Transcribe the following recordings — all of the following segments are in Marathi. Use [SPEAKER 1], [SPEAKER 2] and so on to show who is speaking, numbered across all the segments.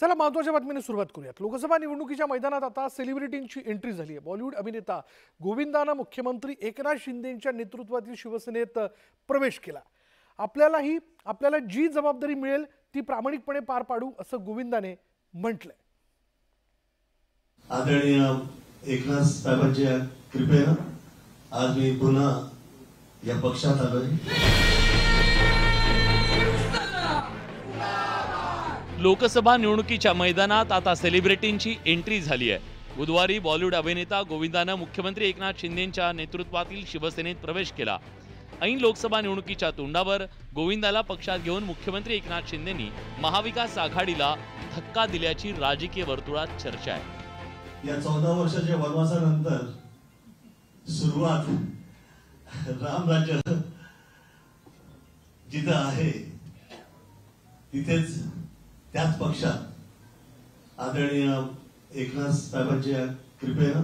[SPEAKER 1] चला महत्त्वाच्या बातमीने सुरुवात करूयात. लोकसभा निवडणुकीच्या मैदानात आता सेलिब्रिटींची एंट्री झाली आहे बॉलिवूड अभिनेता गोविंदानं मुख्यमंत्री एकनाथ शिंदेंच्या नेतृत्वातील शिवसेनेत प्रवेश केला. आपल्यालाही आपल्याला जी जबाबदारी मिळेल ती प्रामाणिकपणे पार पाडू असं गोविंदाने म्हटलंय.
[SPEAKER 2] आदरणीय एकनाथ साहेबांच्या कृपेनं आज मी पुन्हा या पक्षात आलोय.
[SPEAKER 3] लोकसभा निवडणुकीच्या मैदानात आता सेलिब्रिटींची एंट्री झाली आहे. बुधवारी बॉलिवूड अभिनेता गोविंदानं मुख्यमंत्री एकनाथ शिंदेच्या नेतृत्वातील शिवसेनेत प्रवेश केला. ऐन लोकसभा निवडणुकीच्या तोंडावर गोविंदाला पक्षात घेऊन मुख्यमंत्री एकनाथ शिंदेंनी महाविकास आघाडीला धक्का दिल्याची राजकीय वर्तुळात चर्चा आहे.
[SPEAKER 2] या चौदा वर्षाच्या वनवासानंतर सुरुवात रामराज्य जिथं आहे तिथेच त्याच पक्षात आदरणीय एकनाथ साहेबांच्या कृपेनं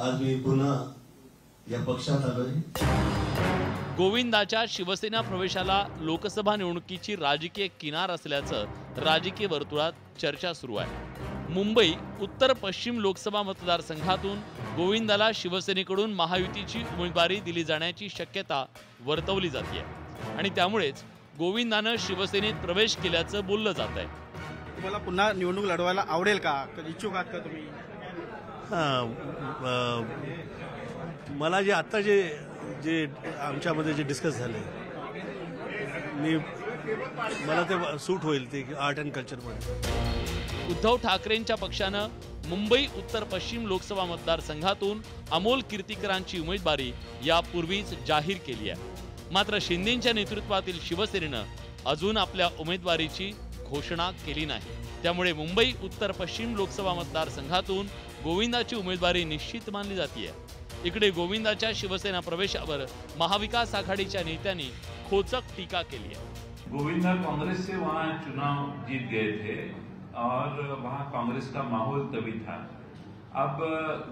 [SPEAKER 2] आज मी पुन्हा या पक्षात आलोय
[SPEAKER 3] गोविंदाच्या शिवसेना प्रवेशाला लोकसभा निवडणुकीची राजकीय किनार असल्याचं राजकीय वर्तुळात चर्चा सुरू आहे. मुंबई उत्तर पश्चिम लोकसभा मतदारसंघातून गोविंदाला शिवसेनेकडून महायुतीची उमेदवारी दिली जाण्याची शक्यता वर्तवली जाते आणि त्यामुळेच गोविंदानं शिवसेनेत प्रवेश केल्याचं बोललं जात आहे
[SPEAKER 4] तुम्हाला पुन्हा निवडणूक लढवायला आवडेल का? का इच्छुक आहात का तुम्ही?
[SPEAKER 2] हा, मला जे आता जे जे आमच्यामध्ये जे डिस्कस झाले मी मला ते सूट होईल ते आर्ट अँड कल्चरमध्ये
[SPEAKER 3] उद्धव ठाकरेंच्या पक्षानं मुंबई उत्तर पश्चिम लोकसभा मतदारसंघातून अमोल कीर्तीकरांची उमेदवारी यापूर्वीच जाहीर केली आहे. मात्र शिंदेच्या नेतृत्वातील शिवसेनेनं अजून आपल्या उमेदवारीची घोषणा केली नाही. त्यामुळे मुंबई उत्तर पश्चिम लोकसभा मतदारसंघातून गोविंदाची उमेदवारी निश्चित मानली जाते इकडे गोविंदाच्या शिवसेना प्रवेशावर महाविकास आघाडीच्या नेत्यांनी खोचक टीका केली आहे.
[SPEAKER 5] गोविंदा कांग्रेस से चुनाव जीत गए थे और वहां कांग्रेस का माहौल तभी था। अब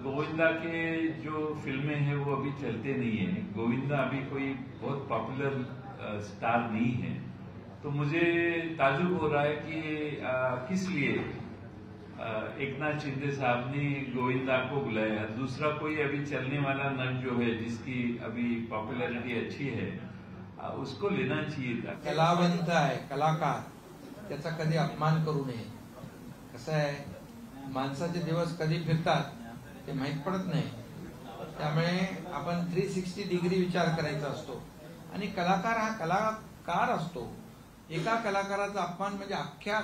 [SPEAKER 5] गोविंदा के जो फिल्में हैं वो अभी चलते नहीं है। गोविंदा अभी कोई बहुत पॉपुलर स्टार नहीं है। तो मुझे ताजुब हो रहा है कि किस लिए एकनाथ शिंदे साहब ने गोविंदा को बुलाया। दूसरा कोई अभी चलने वाला नट जो है जिसकी अभी पॉपुलैरिटी अच्छी है उसको लेना चाहिए था।
[SPEAKER 6] कलावंत आहे कलाकार। त्याचा कधी अपमान करू नये। कसं आहे माणसाचे दिवस कधी फिरतात ते माहीत पडत नाही. त्यामुळे आपण थ्री सिक्स्टी डिग्री विचार करायचा असतो. आणि कलाकार हा कलाकार असतो. एका कलाकाराचा अपमान म्हणजे अख्ख्या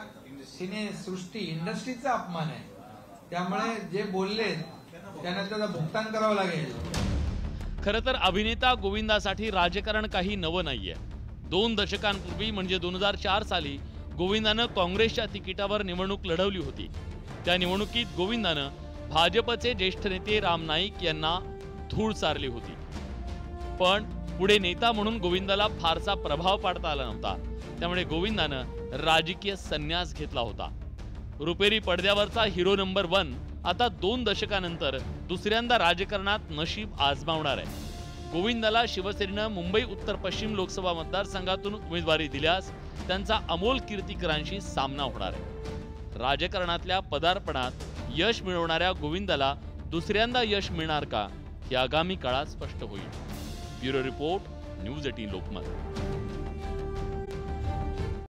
[SPEAKER 6] सिनेसृष्टी इंडस्ट्रीचा अपमान आहे. त्यामुळे जे बोलले त्यांना त्याचा भुगतान करावं लागेल.
[SPEAKER 3] खरं तर अभिनेता गोविंदासाठी राजकारण काही नवं नाहीये. दोन दशकांपूर्वी म्हणजे दोन हजार चार साली गोविंदानं काँग्रेसच्या तिकिटावर निवडणूक लढवली होती. त्या निवडणुकीत गोविंदानं भाजपचे ज्येष्ठ नेते राम नाईक यांना धूळ चारली होती. पण पुढे नेता म्हणून गोविंदाला फारसा प्रभाव पाडता आला नव्हता. त्यामुळे गोविंदानं राजकीय संन्यास घेतला होता. रुपेरी पडद्यावरचा हिरो नंबर वन आता दोन दशकानंतर दुसऱ्यांदा राजकारणात नशीब आजमावणार आहे. गोविंदाला शिवसेनेनं मुंबई उत्तर पश्चिम लोकसभा मतदारसंघातून उमेदवारी दिल्यास त्यांचा अमोल कीर्तिकरांशी सामना होणार आहे. राजकारणातल्या पदार्पणात यश मिळवणाऱ्या गोविंदाला दुसऱ्यांदा यश मिळणार का हे आगामी काळात स्पष्ट होईल. Bureau report news eighteen Lokmat.